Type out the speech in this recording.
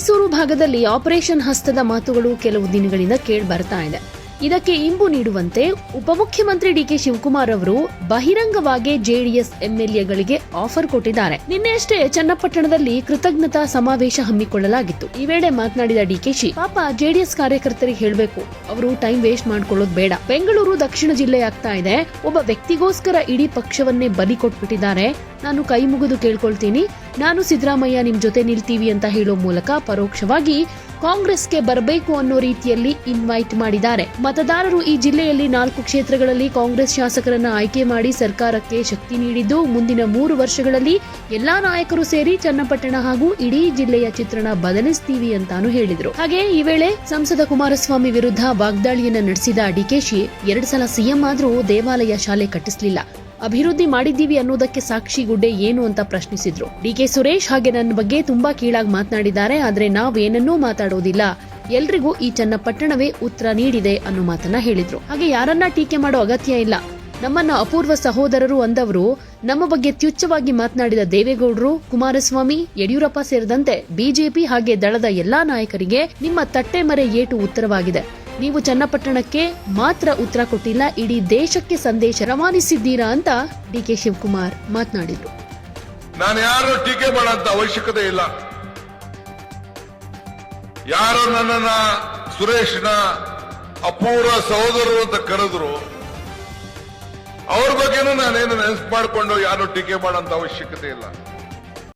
ಮೈಸೂರು ಭಾಗದಲ್ಲಿ ಆಪರೇಷನ್ ಹಸ್ತದ ಮಾತುಗಳು ಕೆಲವು ದಿನಗಳಿಂದ ಕೇಳಿ ಬರ್ತಾ ಇದೆ. ಇದಕ್ಕೆ ಇಂಬು ನೀಡುವಂತೆ ಉಪಮುಖ್ಯಮಂತ್ರಿ ಡಿಕೆ ಶಿವಕುಮಾರ್ ಅವರು ಬಹಿರಂಗವಾಗಿ ಜೆಡಿಎಸ್ ಎಂಎಲ್ಎಗಳಿಗೆ ಆಫರ್ ಕೊಟ್ಟಿದ್ದಾರೆ. ನಿನ್ನೆಯಷ್ಟೇ ಚನ್ನಪಟ್ಟಣದಲ್ಲಿ ಕೃತಜ್ಞತಾ ಸಮಾವೇಶ ಹಮ್ಮಿಕೊಳ್ಳಲಾಗಿತ್ತು. ಈ ವೇಳೆ ಮಾತನಾಡಿದ ಡಿಕೆಶಿ ಪಾಪ ಜೆಡಿಎಸ್ ಕಾರ್ಯಕರ್ತರಿಗೆ ಹೇಳಬೇಕು. ಅವರು ಟೈಮ್ ವೇಸ್ಟ್ ಮಾಡ್ಕೊಳ್ಳೋದು ಬೇಡ. ಬೆಂಗಳೂರು ದಕ್ಷಿಣ ಜಿಲ್ಲೆ ಆಗ್ತಾ ಇದೆ. ಒಬ್ಬ ವ್ಯಕ್ತಿಗೋಸ್ಕರ ಇಡೀ ಪಕ್ಷವನ್ನೇ ಬಲಿ ಕೊಟ್ಬಿಟ್ಟಿದ್ದಾರೆ. ನಾನು ಕೈ ಮುಗಿದು ಕೇಳ್ಕೊಳ್ತೀನಿ. ನಾನು ಸಿದ್ದರಾಮಯ್ಯ ನಿಮ್ ಜೊತೆ ನಿಲ್ತೀವಿ ಅಂತ ಹೇಳೋ ಮೂಲಕ ಪರೋಕ್ಷವಾಗಿ ಕಾಂಗ್ರೆಸ್ಗೆ ಬರಬೇಕು ಅನ್ನೋ ರೀತಿಯಲ್ಲಿ ಇನ್ವೈಟ್ ಮಾಡಿದ್ದಾರೆ. ಮತದಾರರು ಈ ಜಿಲ್ಲೆಯಲ್ಲಿ ನಾಲ್ಕು ಕ್ಷೇತ್ರಗಳಲ್ಲಿ ಕಾಂಗ್ರೆಸ್ ಶಾಸಕರನ್ನ ಆಯ್ಕೆ ಮಾಡಿ ಸರ್ಕಾರಕ್ಕೆ ಶಕ್ತಿ ನೀಡಿದ್ದು, ಮುಂದಿನ ಮೂರು ವರ್ಷಗಳಲ್ಲಿ ಎಲ್ಲಾ ನಾಯಕರು ಸೇರಿ ಚನ್ನಪಟ್ಟಣ ಹಾಗೂ ಇಡೀ ಜಿಲ್ಲೆಯ ಚಿತ್ರಣ ಬದಲಿಸ್ತೀವಿ ಅಂತಾನು ಹೇಳಿದರು. ಹಾಗೆ ಈ ವೇಳೆ ಸಂಸದ ಕುಮಾರಸ್ವಾಮಿ ವಿರುದ್ಧ ವಾಗ್ದಾಳಿಯನ್ನ ನಡೆಸಿದ ಡಿಕೆಶಿ ಎರಡು ಸಲ ಸಿಎಂ ಆದರೂ ದೇವಾಲಯ ಶಾಲೆ ಕಟ್ಟಿಸ್ಲಿಲ್ಲ. ಅಭಿವೃದ್ಧಿ ಮಾಡಿದ್ದೀವಿ ಅನ್ನೋದಕ್ಕೆ ಸಾಕ್ಷಿ ಗುಡ್ಡೆ ಏನು ಅಂತ ಪ್ರಶ್ನಿಸಿದ್ರು. ಡಿಕೆ ಸುರೇಶ್ ಹಾಗೆ ನನ್ನ ಬಗ್ಗೆ ತುಂಬಾ ಕೀಳಾಗಿ ಮಾತನಾಡಿದ್ದಾರೆ, ಆದ್ರೆ ನಾವೇನನ್ನೂ ಮಾತಾಡೋದಿಲ್ಲ. ಎಲ್ರಿಗೂ ಈ ಚನ್ನಪಟ್ಟಣವೇ ಉತ್ತರ ನೀಡಿದೆ ಅನ್ನೋ ಮಾತನ್ನ ಹೇಳಿದ್ರು. ಹಾಗೆ ಯಾರನ್ನ ಟೀಕೆ ಮಾಡೋ ಅಗತ್ಯ ಇಲ್ಲ. ನಮ್ಮನ್ನ ಅಪೂರ್ವ ಸಹೋದರರು ಅಂದವರು, ನಮ್ಮ ಬಗ್ಗೆ ತ್ಯುಚ್ಛವಾಗಿ ಮಾತನಾಡಿದ ದೇವೇಗೌಡರು, ಕುಮಾರಸ್ವಾಮಿ, ಯಡಿಯೂರಪ್ಪ ಸೇರಿದಂತೆ ಬಿಜೆಪಿ ಹಾಗೆ ದಳದ ಎಲ್ಲಾ ನಾಯಕರಿಗೆ ನಿಮ್ಮ ತಟ್ಟೆ ಮರೆ ಏಟು ಉತ್ತರವಾಗಿದೆ. ನೀವು ಚನ್ನಪಟ್ಟಣಕ್ಕೆ ಮಾತ್ರ ಉತ್ತರ ಕೊಟ್ಟಿಲ್ಲ, ಇಡೀ ದೇಶಕ್ಕೆ ಸಂದೇಶ ರವಾನಿಸಿದ್ದೀರಾ ಅಂತ ಡಿಕೆ ಶಿವಕುಮಾರ್ ಮಾತನಾಡಿದರು. ನಾನು ಯಾರು ಟೀಕೆ ಮಾಡಂತ ಅವಶ್ಯಕತೆ ಇಲ್ಲ. ಯಾರು ನನ್ನನ್ನ ಸುರೇಶ್ನ ಅಪೂರ್ವ ಸಹೋದರರು ಅಂತ ಕರೆದ್ರು. ಅವ್ರ ಬಗ್ಗೆನೂ ನಾನೇನು ನೆನಪು ಮಾಡಿಕೊಂಡು ಯಾರು ಟೀಕೆ ಮಾಡಂತ ಅವಶ್ಯಕತೆ ಇಲ್ಲ.